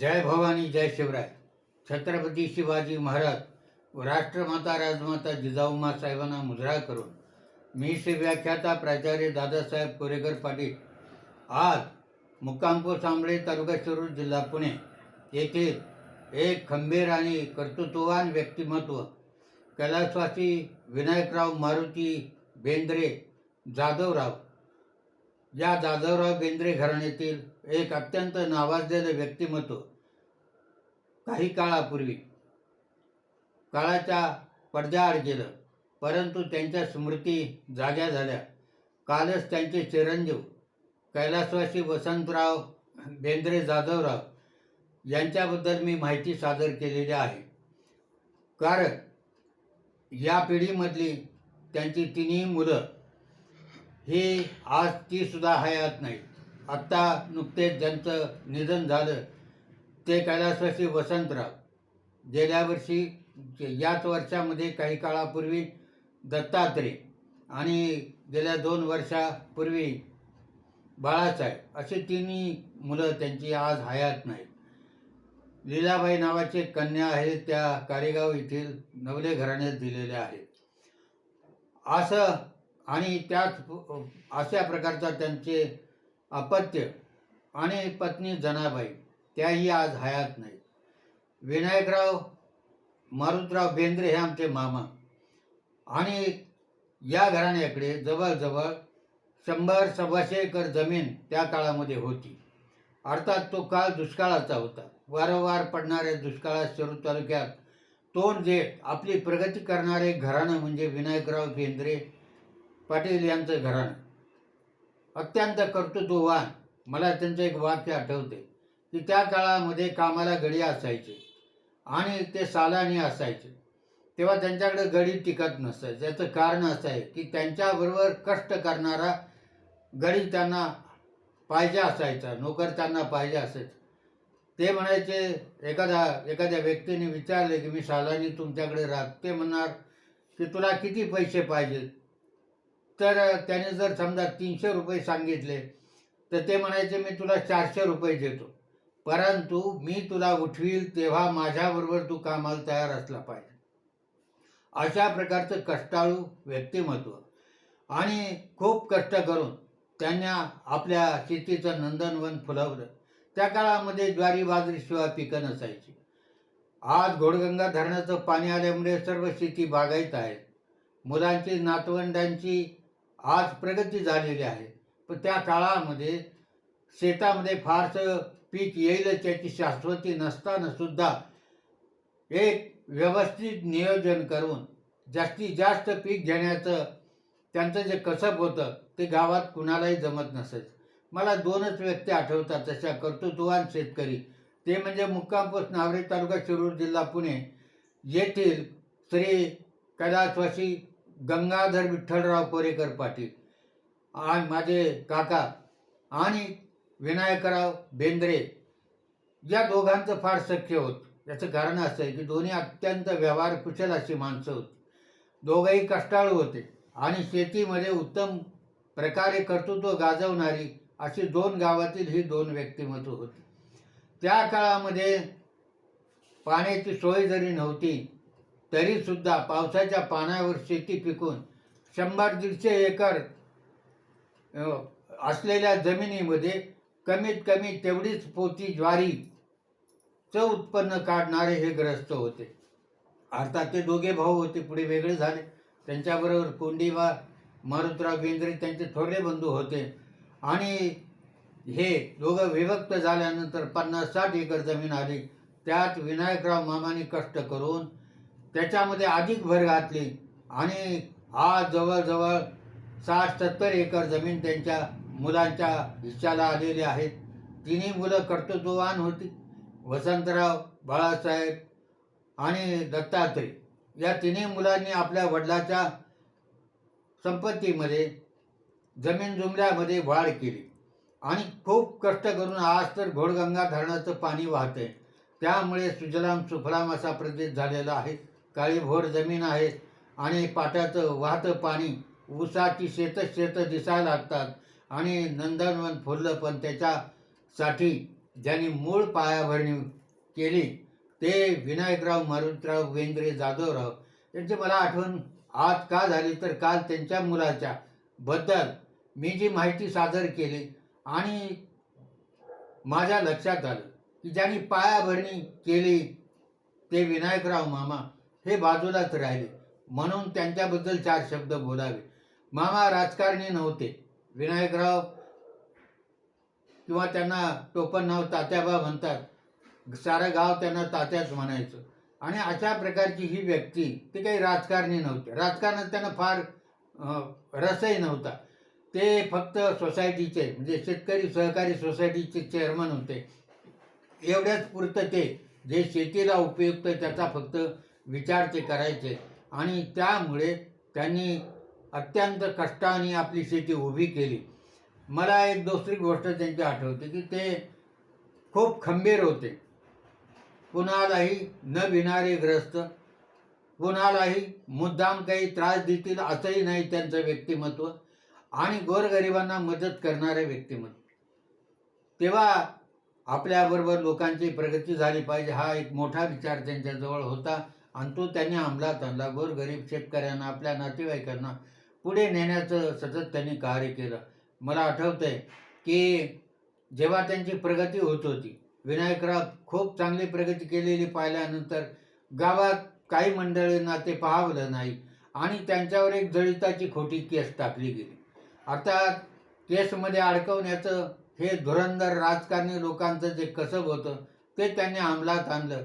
जय भवानी जय शिवराय. छत्रपती शिवाजी महाराज व राष्ट्रमाता राजमाता जिजाऊमा साहेबांना मुजरा करून मी श्री व्याख्याता प्राचार्य दादासाहेब कोरेकर पाटील. आज मुक्कामपूर सांबळे तालुका शिरूर जिल्हा पुणे येथे एक खंबीर आणि कर्तृत्ववान व्यक्तिमत्व कैलासवासी विनायकराव मारुती बेंद्रे जाधवराव या जाधवराव बेंद्रे घराण्यातील एक अत्यंत नावाजलेलं व्यक्तिमत्व काही काळापूर्वी काळाच्या पडद्याआड गेलं परंतु त्यांच्या स्मृती जाग्या झाल्या. कालच त्यांचे चिरंजीव कैलासवासी वसंतराव बेंद्रे जाधवराव यांच्याबद्दल मी माहिती सादर केलेली आहे. कारण या पिढीमधली त्यांची तिन्ही मुलं ही आज ती सुद्धा हयात नाही. आत्ता नुकतेच ज्यांचं निधन झालं ते कैलासवासी वसंतराव. गेल्या वर्षी याच वर्षामध्ये काही काळापूर्वी दत्तात्रय आणि गेल्या दोन वर्षापूर्वी बाळासाहेब असे तिन्ही मुलं त्यांची आज हयात नाही लीलाबाई नावाचे कन्या आहे त्या कारेगाव येथील नवले घराण्यात दिलेल्या आहेत. असं आणि त्याच अशा प्रकारचा त्यांचे अपत्य आणि पत्नी जनाबाई त्याही आज हयात नाहीत. विनायकराव मारुतराव बेंद्रे हे आमचे मामा. आणि या घराण्याकडे जवळजवळ शंभर सव्वाशे एकर जमीन त्या काळामध्ये होती. अर्थात तो काळ दुष्काळाचा होता. वारंवार पडणाऱ्या दुष्काळात शिरूर तालुक्यात तोंड देत आपली प्रगती करणारे घराणं म्हणजे विनायकराव बेंद्रे पाटील यांचं घराणं. अत्यंत कर्तृत्ववान मला त्यांचं एक वाक्य आठवते की त्या काळामध्ये कामाला गडी असायचे आणि ते सालानी असायचे. तेव्हा त्यांच्याकडे गडी टिकत नसायचं याचं कारण असं आहे की त्यांच्याबरोबर कष्ट करणारा गडी त्यांना पाहिजे असायचा नोकर त्यांना पाहिजे असायचं. ते म्हणायचे एखादा एखाद्या व्यक्तीने विचारले की मी सालानी तुमच्याकडे राहत ते म्हणणार की तुला किती पैसे पाहिजेत? तर त्याने जर समजा तीनशे रुपये सांगितले तर ते म्हणायचे मी तुला चारशे रुपये देतो. परंतु मी तुला उठवील तेव्हा माझ्याबरोबर तू कामाला तयार असला पाहिजे. अशा प्रकारचं कष्टाळू व्यक्तिमत्व. आणि खूप कष्ट करून त्यांना आपल्या शेतीचं नंदनवन फुलवलं. त्या काळामध्ये ज्वारी बाजरीशिवाय पिकं नसायची. आज घोडगंगा धरणाचं पाणी आल्यामुळे सर्व शेती बागायत आहे मुलांची नातवंडांची आज प्रगती झालेली आहे. पण त्या काळामध्ये शेतामध्ये फारसं पीक येईल त्याची शाश्वती नसताना सुद्धा एक व्यवस्थित नियोजन करून जास्तीत जास्त पीक घेण्याचं त्यांचं जे कसब होतं ते गावात कुणालाही जमत नसत मला दोनच व्यक्ती आठवतात तशा कर्तृत्ववान शेतकरी. ते म्हणजे मुक्कामपोस्ट नावरे तालुका शिरूर जिल्हा पुणे. येथील श्री कदाचवाशी गंगाधर विठ्ठलराव कोरेकर पाटील आणि माझे काका आणि विनायकराव बेंद्रे या दोघांचं फार सख्य होत. याचं कारण असं आहे की दोन्ही अत्यंत व्यवहार कुशल अशी माणसं होती. दोघंही कष्टाळू होते आणि शेतीमध्ये उत्तम प्रकारे कर्तृत्व गाजवणारी अशी दोन गावातील ही दोन व्यक्तिमत्व होती. त्या काळामध्ये पाण्याची सोय जरी नव्हती तरीसुद्धा पावसाच्या पाण्यावर शेती पिकून शंभर दीडशे एकर असलेल्या जमिनीमध्ये कमीत कमी तेवढीच पोती ज्वारीचं उत्पन्न काढणारे हे ग्रस्त होते. अर्थात ते दोघे भाऊ होते पुढे वेगळे झाले. त्यांच्याबरोबर कोंडीबा मारुतराव बेंद्रे त्यांचे थोरले बंधू होते. आणि हे दोघं विभक्त झाल्यानंतर पन्नास साठ एकर जमीन आली. त्यात विनायकराव मामाने कष्ट करून त्याच्यामध्ये अधिक भर घातली आणि आज जवळजवळ साठ सत्तर एकर जमीन त्यांच्या मुलांच्या हिश्श्याला आलेली आहेत तिन्ही मुलं कर्तृत्ववान होती. वसंतराव बाळासाहेब आणि दत्तात्रय या तिन्ही मुलांनी आपल्या वडिलाच्या संपत्तीमध्ये जमीन जुमल्यामध्ये वाढ केली. आणि खूप कष्ट करून आज तर घोडगंगा धरणाचं पाणी वाहतंय. त्यामुळे सुजलाम सुफलाम असा प्रदेश झालेला आहे. काळीभोर जमीन आहे आणि पाटाचं वाहतं पाणी ऊसाची शेतं शेतं दिसायला लागतात. आणि नंदनवन फुललं पण त्याच्यासाठी ज्यांनी मूळ पायाभरणी केली ते विनायकराव मारुतराव वेंद्रे जाधवराव त्यांची मला आठवण आज का झाली तर काल त्यांच्या मुलाच्या बद्दल मी जी माहिती सादर केली आणि माझ्या लक्षात आलं की ज्यांनी पायाभरणी केली ते विनायकराव मामा हे बाजूलाच राहिले. म्हणून त्यांच्याबद्दल चार शब्द बोलावे. मामा राजकारणी नव्हते. विनायकराव किंवा त्यांना टोपण नाव तात्याबा म्हणतात. सारं गाव त्यांना तात्याच म्हणायचं. आणि अशा प्रकारची ही व्यक्ती ते काही राजकारणी नव्हते. राजकारणात त्यांना फार रसही नव्हता. ते फक्त सोसायटीचे म्हणजे शेतकरी सहकारी सोसायटीचे चेअरमन होते. एवढ्याच पुरतं ते जे शेतीला उपयुक्त त्याचा फक्त विचार ते करायचे. आणि त्यामुळे त्यांनी अत्यंत कष्टाने आपली शेती उभी केली. मला एक दुसरी गोष्ट त्यांची आठवते की ते खूप खंबीर होते. कुणालाही न भिणारे ग्रस्त कुणालाही मुद्दाम काही त्रास देतील असंही नाही त्यांचं व्यक्तिमत्व आणि गोरगरिबांना मदत करणारे व्यक्तिमत्व. तेव्हा आपल्याबरोबर लोकांची प्रगती झाली पाहिजे हा एक मोठा विचार त्यांच्याजवळ होता. आणि तो त्यांनी अंमलात आणला गोरगरीब शेतकऱ्यांना आपल्या नातेवाईकांना पुढे नेण्याचं सतत त्यांनी कार्य केलं. मला आठवतंय की जेव्हा त्यांची प्रगती होत होती विनायकराव खूप चांगली प्रगती केलेली पाहिल्यानंतर गावात काही मंडळींना ते पाहावलं नाही आणि त्यांच्यावर एक जळिताची खोटी केस टाकली गेली. अर्थात केसमध्ये अडकवण्याचं हे धुरंधर राजकारणी लोकांचं जे कसब होतं ते त्यांनी अंमलात आणलं.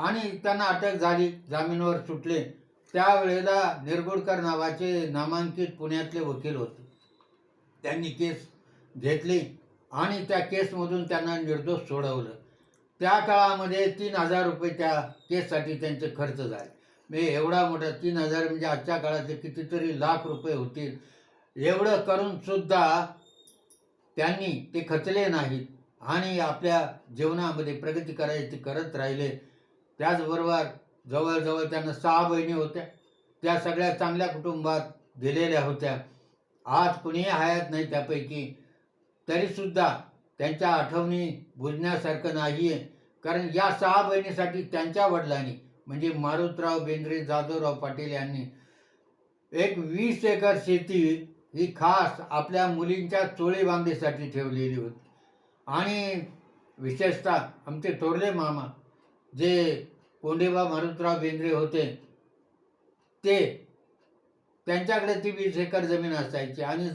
आणि त्यांना अटक झाली. जामीनवर सुटले. त्यावेळेला निरगुडकर नावाचे नामांकित पुण्यातले वकील होते. त्यांनी केस घेतली आणि त्या केसमधून त्यांना निर्दोष सोडवलं. त्या काळामध्ये तीन हजार रुपये त्या केससाठी त्यांचे खर्च झाले. मी एवढा मोठा तीन हजार म्हणजे आजच्या काळाचे कितीतरी लाख रुपये होतील. एवढं करून सुद्धा त्यांनी ते खचले नाहीत आणि आपल्या जीवनामध्ये प्रगती करायची करत राहिले. त्याचबरोबर जवळजवळ त्यांना सहा बहिणी होत्या. त्या सगळ्या चांगल्या कुटुंबात गेलेल्या होत्या. आज कुणीही हयात नाही त्यापैकी. तरीसुद्धा त्यांच्या आठवणी बुजण्यासारखं नाही आहे कारण या सहा बहिणीसाठी त्यांच्या वडिलांनी म्हणजे मारुतराव बेंद्रे जाधवराव पाटील यांनी एक वीस एकर शेती ही खास आपल्या मुलींच्या चोळी बांगडीसाठी ठेवलेली होती. आणि विशेषतः आमचे थोरले मामा जे कोंडेबा मारुतराव बेंद्रे होते ते त्यांच्याकडे ती वीस एकर जमीन असायची आणि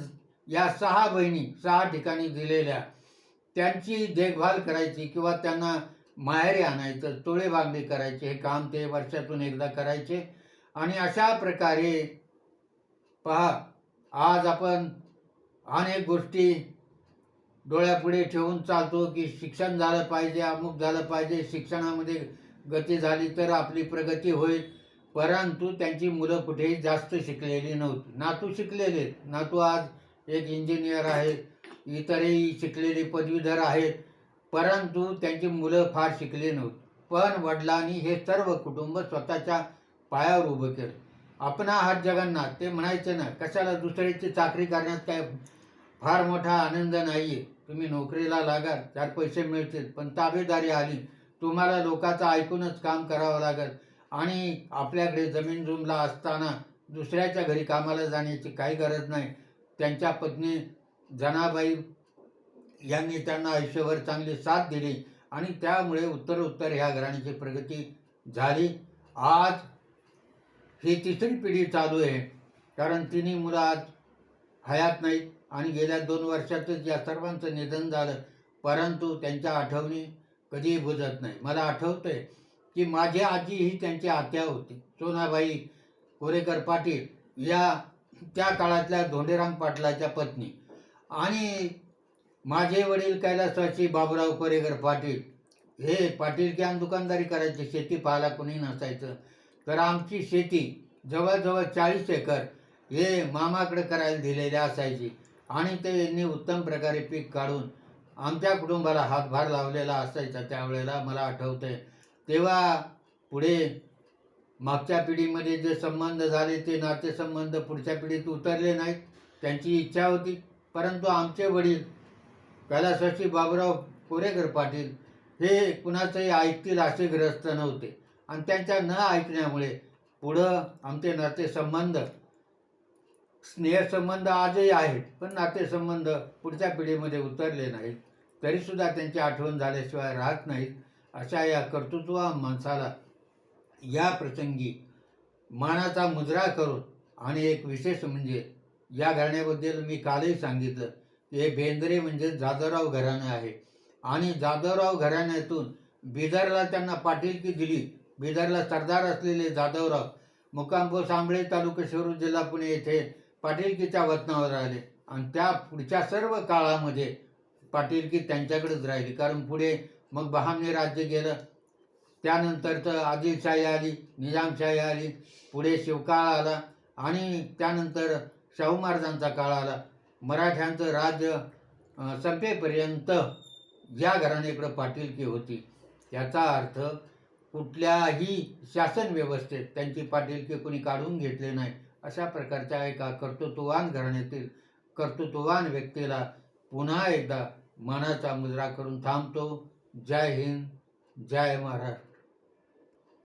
या सहा बहिणी सहा ठिकाणी दिलेल्या त्यांची देखभाल करायची किंवा त्यांना माहेरी आणायचं तोळे बांगडी करायचे हे काम ते वर्षातून एकदा करायचे. आणि अशा प्रकारे पहा आज आपण अनेक गोष्टी डोळ्यापुढे ठेवून चालतो की शिक्षण झालं पाहिजे अमुक झालं पाहिजे शिक्षणामध्ये गती झाली तर आपली प्रगती होईल. परंतु त्यांची मुलं कुठेही जास्त शिकलेली नव्हती. नातू शिकलेले आहेत. नातू आज एक इंजिनियर आहेत इतरही शिकलेले पदवीधर आहेत. परंतु त्यांची मुलं फार शिकली नव्हती. पण वडिलांनी हे सर्व कुटुंब स्वतःच्या पायावर उभं केलं. आपणा हात जगन्नाथ ते म्हणायचे ना कशाला दुसऱ्याची चाकरी करण्यात काय फार मोठा आनंद नाही आहे तुम्ही नोकरीला लागाल चार पैसे मिळतील पण ताबेदारी आली. तुम्हाला लोकांचं ऐकूनच काम करावं लागेल. आणि आपल्याकडे जमीन जुमला असताना दुसऱ्याच्या घरी कामाला जाण्याची काही गरज नाही. त्यांच्या पत्नी जनाबाई यांनी त्यांना आयुष्यभर चांगली साथ दिली आणि त्यामुळे उत्तर उत्तर ह्या घराण्याची प्रगती झाली. आज ही तिसरी पिढी चालू आहे. कारण तिन्ही मुलं आज हयात नाहीत. आणि गेल्या दोन वर्षातच या सर्वांचं निधन झालं. परंतु त्यांच्या आठवणी कधीही बुजत नाही. मला आठवतंय की माझी आजी ही त्यांची आत्या होती. सोनाबाई कोरेकर पाटील या त्या काळातल्या धोंडेराम पाटलाच्या पत्नी. आणि माझे वडील कैलासवासी बाबुराव कोरेकर पाटील हे पाटील आणि दुकानदारी करायचे शेती पाहायला कोणी नसायचं. तर आमची शेती जवळजवळ चाळीस एकर हे मामाकडे करायला दिलेले असायची. आणि ते यांनी उत्तम प्रकारे पीक काढून आमच्या कुटुंबाला हातभार लावलेला असायचा. त्यावेळेला मला आठवते तेव्हा पुढे मागच्या पिढीमध्ये जे संबंध झाले ते नातेसंबंध पुढच्या पिढीत उतरले नाहीत त्यांची इच्छा होती. परंतु आमचे वडील कैलासवासी बाबुराव कोरेकर पाटील हे कुणाचंही ऐकतील असे ग्रस्त नव्हते. आणि त्यांच्या न ऐकण्यामुळे पुढं आमचे नातेसंबंध स्नेहसंबंध आजही आहेत पण नातेसंबंध पुढच्या पिढीमध्ये उतरले नाहीत. तरीसुद्धा त्यांची आठवण झाल्याशिवाय राहत नाहीत अशा या कर्तृत्वा माणसाला या प्रसंगी मानाचा मुजरा करून आणि एक विशेष म्हणजे या घराण्याबद्दल मी कालही सांगितलं की हे बेंद्रे म्हणजे जाधवराव घराणं आहे. आणि जाधवराव घराण्यातून बिदरला त्यांना पाटीलकी दिली. बिदरला सरदार असलेले जाधवराव मुकामपूर सांबळे तालुका शिरूर जिल्हा पुणे येथे पाटीलकीच्या वतनावर आले आणि त्या पुढच्या सर्व काळामध्ये पाटीलकी त्यांच्याकडेच राहिली. कारण पुढे मग बहामने राज्य गेलं. त्यानंतर तर आदिलशाही आली निजामशाही आली. पुढे शिवकाळ आला. आणि त्यानंतर शाहू महाराजांचा काळ आला. मराठ्यांचं राज्य संपेपर्यंत या घराण्याकडं पाटीलकी होती. याचा अर्थ कुठल्याही शासन व्यवस्थेत त्यांची पाटीलकी कोणी काढून घेतले नाही. अशा प्रकारच्या एका कर्तृत्ववान घराण्यातील कर्तृत्ववान व्यक्तीला पुन्हा एकदा मानाचा मुजरा करून थांबतो. जय हिंद जय महाराष्ट्र.